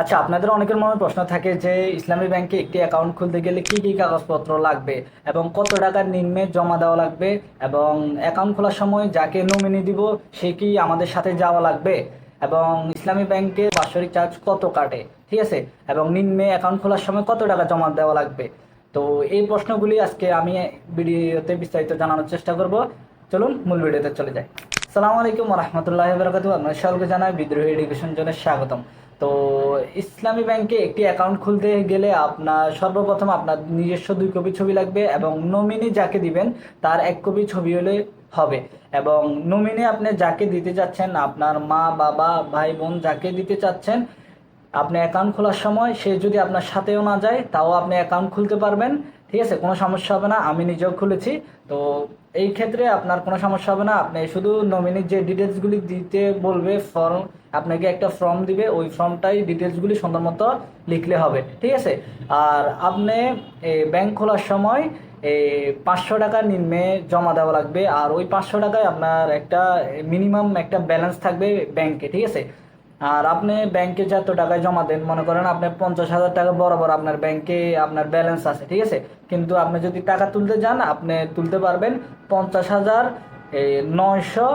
আচ্ছা আপনাদের অনেকের মনে প্রশ্ন থাকে যে ইসলামী ব্যাংকে একটি অ্যাকাউন্ট খুলতে গেলে কি কি কাগজপত্র লাগবে এবং কত টাকার নিম্নে জমা দেওয়া লাগবে এবং অ্যাকাউন্ট খোলার সময় যাকে নমিনি দিব, সে কি আমাদের সাথে যাওয়া লাগবে? এবং ইসলামী ব্যাংকে বাৎসরিক চার্জ কত কাটে? ঠিক আছে? এবং নিম্নে অ্যাকাউন্ট খোলার সময় কত টাকা জমা দেওয়া লাগবে? তো এই প্রশ্নগুলি আজকে আমি ভিডিওতে বিস্তারিত জানানোর চেষ্টা করব। চলুন, মূল ভিডিওতে চলে যাই। সালামু আলাইকুম রহমতুল্লাহ বরকাতু আপনার সকলকে জানাই বিদ্রোহী এডুকেশন জোনের স্বাগতম। তো ইসলামী ব্যাংকে একটি অ্যাকাউন্ট খুলতে গেলে আপনার সর্বপ্রথম আপনার নিজস্ব দুই কপি ছবি লাগবে এবং নমিনি যাকে দিবেন তার এক কপি ছবি হলে হবে। এবং নমিনি আপনি যাকে দিতে চাচ্ছেন, আপনার মা, বাবা, ভাই, বোন যাকে দিতে চাচ্ছেন, আপনি অ্যাকাউন্ট খোলার সময় সে যদি আপনার সাথেও না যায়, তাও আপনি অ্যাকাউন্ট খুলতে পারবেন। ঠিক আছে, কোনো সমস্যা হবে না, আমি নিজেও খুলেছি। তো এই ক্ষেত্রে আপনার কোনো সমস্যা হবে না, আপনি শুধু নমিনির যে ডিটেলসগুলি দিতে বলবে ফর্ম আপনাকে একটা ফর্ম দিবে, ওই ফর্মটাই ডিটেলসগুলি সুন্দর মতো লিখলে হবে, ঠিক আছে? আর আপনি ব্যাংক খোলার সময় এই পাঁচশো টাকা নিম্নে জমা দেওয়া লাগবে, আর ওই পাঁচশো টাকায় আপনার একটা মিনিমাম একটা ব্যালেন্স থাকবে ব্যাংকে ঠিক আছে? আর আপনি ব্যাংকে যত টাকা জমা দেন, মনে করেন আপনি পঞ্চাশ হাজার টাকা বরাবর আপনার ব্যাংকে আপনার ব্যালেন্স আছে, ঠিক আছে? কিন্তু আপনি যদি টাকা তুলতে যান, আপনি তুলতে পারবেন পঞ্চাশ হাজার নয়শো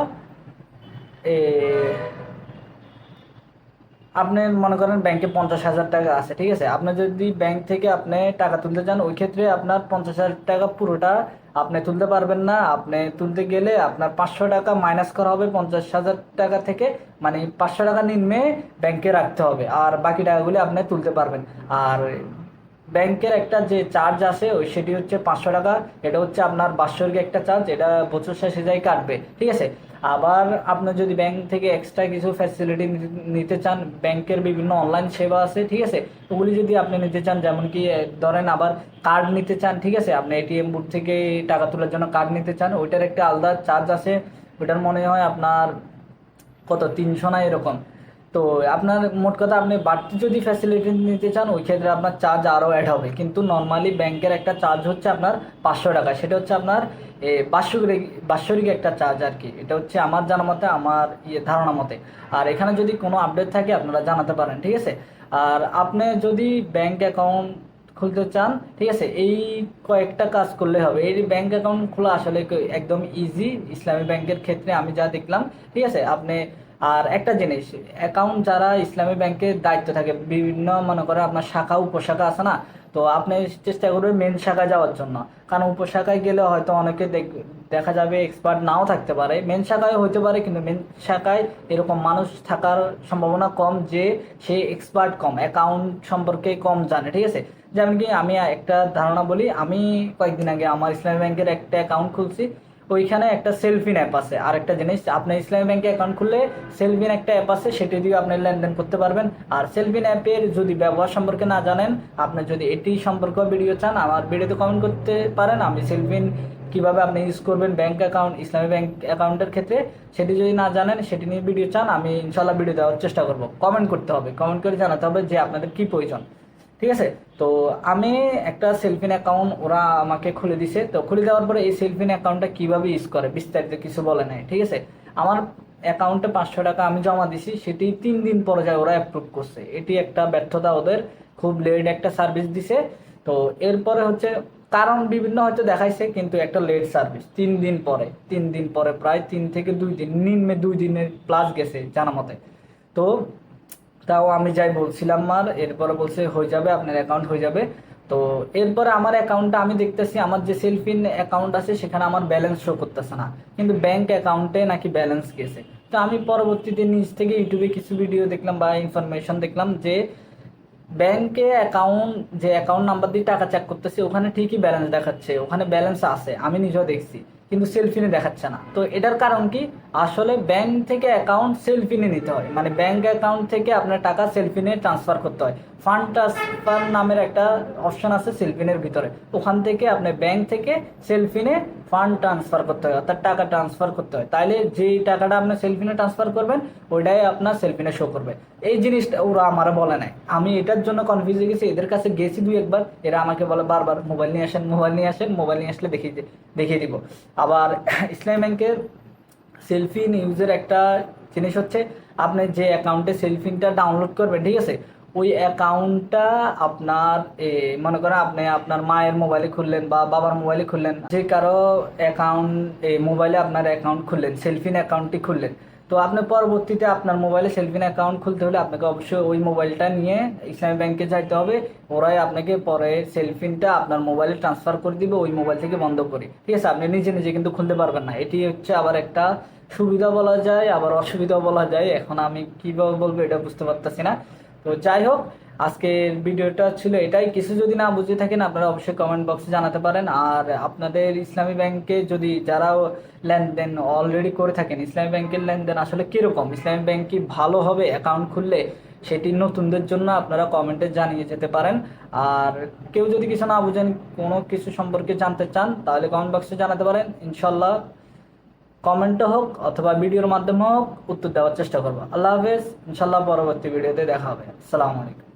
আপনি মনে করেন ব্যাংকে পঞ্চাশ হাজার টাকা আছে, ঠিক আছে? আপনি যদি ব্যাংক থেকে আপনি টাকা তুলতে যান, ওই ক্ষেত্রে আপনার পঞ্চাশ হাজার টাকা পুরোটা আপনি তুলতে পারবেন না। আপনি তুলতে গেলে আপনার পাঁচশো টাকা মাইনাস করা হবে, পঞ্চাশ হাজার টাকা থেকে মানে পাঁচশো টাকা নিম্নে ব্যাংকে রাখতে হবে। আর বাকি টাকাগুলি আপনি তুলতে পারবেন। আর ব্যাংকের একটা যে চার্জ আছে ওই সেটি হচ্ছে পাঁচশো টাকা। এটা হচ্ছে আপনার বাৎসরিক একটা চার্জ এটা বছর শেষে যাই কাটবে, ঠিক আছে? আবার আপনি যদি ব্যাংক থেকে এক্সট্রা কিছু ফ্যাসিলিটি নিতে চান, ব্যাংকের বিভিন্ন অনলাইন সেবা আছে, ঠিক আছে? ওগুলি যদি আপনি নিতে চান, যেমন কি ধরেন আবার কার্ড নিতে চান, ঠিক আছে? আপনি এটিএম বুথ থেকে টাকা তোলার জন্য কার্ড নিতে চান, ওইটার একটা আলাদা চার্জ আছে, ওইটার মনে হয় আপনার কত? তিনশো না এরকম। তো আপনার মোট কথা আপনি বাড়তি যদি ফ্যাসিলিটি নিতে চান, ওই ক্ষেত্রে আপনার চার্জ আরও অ্যাড হবে। কিন্তু নর্মালি ব্যাংকের একটা চার্জ হচ্ছে আপনার পাঁচশো টাকা। সেটা হচ্ছে আপনার বাৎসরিক বাৎসরিক একটা চার্জ আর কি। এটা হচ্ছে আমার জানা মতে, আমার ইয়ে ধারণা মতে। আর এখানে যদি কোনো আপডেট থাকে, আপনারা জানাতে পারেন, ঠিক আছে? আর আপনি যদি ব্যাংক অ্যাকাউন্ট খুলতে চান, ঠিক আছে? এই কয়েকটা কাজ করলে হবে। এই ব্যাংক অ্যাকাউন্ট খোলা আসলে একদম ইজি ইসলামী ব্যাংকের ক্ষেত্রে আমি যা দেখলাম, ঠিক আছে? আপনি আর একটা জিনিস অ্যাকাউন্ট যারা ইসলামী ব্যাংকের দায়িত্ব থাকে, বিভিন্ন মনে করে আপনার শাখা, উপশাখা আছে না, তো আপনি চেষ্টা করবেন মেন শাখায় যাওয়ার জন্য। কারণ উপশাখায় গেলে হয়তো অনেকে দেখা যাবে এক্সপার্ট নাও থাকতে পারে। মেন শাখায় হইতে পারে, কিন্তু মেন শাখায় এরকম মানুষ থাকার সম্ভাবনা কম যে সে এক্সপার্ট কম অ্যাকাউন্ট সম্পর্কে কম জানে, ঠিক আছে? যেমন কি আমি একটা ধারণা বলি, আমি কয়েকদিন আগে আমার ইসলামী ব্যাংকের একটা অ্যাকাউন্ট খুলছি। ওইখানে একটা সেলফিন অ্যাপ আছে। আর একটা জিনিস, আপনি ইসলামী ব্যাংকে অ্যাকাউন্ট খুললে সেলফিন একটা অ্যাপ আছে, সেটি দিয়ে আপনি লেনদেন করতে পারবেন। আর সেলফিন অ্যাপের যদি ব্যবহার সম্পর্কে না জানেন, আপনি যদি এটি সম্পর্কে ভিডিও চান, আমার ভিডিওতে কমেন্ট করতে পারেন। আমি সেলফিন কীভাবে আপনি ইউজ করবেন ব্যাংক অ্যাকাউন্ট ইসলামী ব্যাংক অ্যাকাউন্টের ক্ষেত্রে, সেটি যদি না জানেন, সেটি নিয়ে ভিডিও চান, আমি ইনশাল্লাহ ভিডিও দেওয়ার চেষ্টা করব। কমেন্ট করতে হবে। কমেন্ট করে জানাতে হবে যে আপনাদের কী প্রয়োজন। ঠিক আছে? তো আমি একটা সেলফিন অ্যাকাউন্ট ওরা আমাকে খুলে দিছে। তো খুলে দেওয়ার পরে এই সেলফিন অ্যাকাউন্টটা কীভাবে ইউজ করে? বিস্তারিত কিছু বলে নাই, ঠিক আছে? আমার অ্যাকাউন্টে পাঁচশো টাকা আমি জমা দিছি, সেটি তিন দিন পরে যায় ওরা অ্যাপ্রুভ করছে। এটি একটা ব্যর্থতা ওদের, খুব লেট একটা সার্ভিস দিছে। তো এরপরে হচ্ছে, কারণ বিভিন্ন হয়তো দেখাইছে, কিন্তু একটা লেট সার্ভিস তিন দিন পরে, তিন দিন পরে, প্রায় তিন থেকে দুই দিন, নিম্নে দুই দিনের প্লাস গেছে জানা মতে। তো তাও আমি যাই বলছিলাম, মার, এরপরে বলছে হয়ে যাবে, আপনার অ্যাকাউন্ট হয়ে যাবে। তো এরপরে আমার অ্যাকাউন্টটা আমি দেখতেছি, আমার যে সেলফিন অ্যাকাউন্ট আছে, সেখানে আমার ব্যালেন্স শো করতেছে না। কিন্তু ব্যাংক অ্যাকাউন্টে নাকি ব্যালেন্স গেছে। তো আমি পরবর্তীতে নিজ থেকে ইউটিউবে কিছু ভিডিও দেখলাম বা ইনফরমেশন দেখলাম যে ব্যাংকে অ্যাকাউন্ট যে অ্যাকাউন্ট নাম্বার দিয়ে টাকা চেক করতেছি, ওখানে ঠিকই ব্যালেন্স দেখাচ্ছে, ওখানে ব্যালেন্স আছে, আমি নিজেও দেখছি, কিন্তু সেলফিনে দেখাচ্ছে না। তো এটার কারণ কি? আসলে ব্যাংক থেকে অ্যাকাউন্ট সেলফিনে নিতে হয়। মানে ব্যাংক অ্যাকাউন্ট থেকে আপনার টাকা সেলফি নিয়ে ট্রান্সফার করতে হয়। ফান্ড ট্রান্সফার নামের একটা অপশন আছে সেলফিনের ভিতরে। ওখান থেকে আপনি ব্যাংক থেকে সেলফিনে ফান্ড ট্রান্সফার করতে হয়, অর্থাৎ টাকা ট্রান্সফার করতে হয়। তাইলে যেই টাকাটা আপনি সেলফিনে ট্রান্সফার করবেন, ওইটাই আপনার সেলফিনে শো করবে। এই জিনিসটা ওরা আমার বলে নাই। আমি এটার জন্য কনফিউজ হয়ে গেছি। এদের কাছে গেছি দুই একবার। এরা আমাকে বলে, বারবার মোবাইল নিয়ে আসেন মোবাইল নিয়ে আসেন মোবাইল নিয়ে আসলে দেখিয়ে দেখিয়ে দিব। আবার ইসলামী ব্যাংকের সেলফিন ইউজের একটা জিনিস হচ্ছে, আপনি যে অ্যাকাউন্টে সেলফিনটা ডাউনলোড করবেন, ঠিক আছে? ওই অ্যাকাউন্টটা আপনার মনে করেন আপনি আপনার মায়ের মোবাইলে খুললেন বা বাবার মোবাইলে খুললেন, যে কারও অ্যাকাউন্ট মোবাইলে আপনার অ্যাকাউন্ট খুললেন সেলফিন অ্যাকাউন্টটি খুললেন। তো আপনি পরবর্তীতে আপনার মোবাইলে সেলফিন অ্যাকাউন্ট খুলতে হলে আপনাকে অবশ্যই ওই মোবাইলটা নিয়ে ইসলামী ব্যাংকে যাইতে হবে। ওরাই আপনাকে পরে সেলফিনটা আপনার মোবাইলে ট্রান্সফার করে দিবে, ওই মোবাইল থেকে বন্ধ করে। ঠিক আছে, আপনি নিজে নিজে কিন্তু খুলতে পারবেন না। এটি হচ্ছে আবার একটা সুবিধা বলা যায়, আবার অসুবিধা বলা যায়। এখন আমি কীভাবে বলব এটা বুঝতে পারতেছি না। তো যাই হোক, আজকের ভিডিওটা ছিল এটাই। কিছু যদি না বুঝে থাকেন, আপনারা অবশ্যই কমেন্ট বক্সে জানাতে পারেন। আর আপনাদের ইসলামী ব্যাংকে যদি যারা লেনদেন অলরেডি করে থাকেন, ইসলামী ব্যাংকের লেনদেন আসলে কীরকম? ইসলামী ব্যাংক কি ভালো হবে অ্যাকাউন্ট খুললে? সেটি নতুনদের জন্য আপনারা কমেন্টে জানিয়ে যেতে পারেন। আর কেউ যদি কিছু না বুঝেন, কোনো কিছু সম্পর্কে জানতে চান, তাহলে কমেন্ট বক্সে জানাতে পারেন। ইনশাল্লাহ কমেন্টে হোক অথবা ভিডিওর মাধ্যমে হোক উত্তর দেওয়ার চেষ্টা করব। আল্লাহ হাফেজ ইনশাল্লাহ পরবর্তী ভিডিওতে দেখা হবে। আসসালামু আলাইকুম।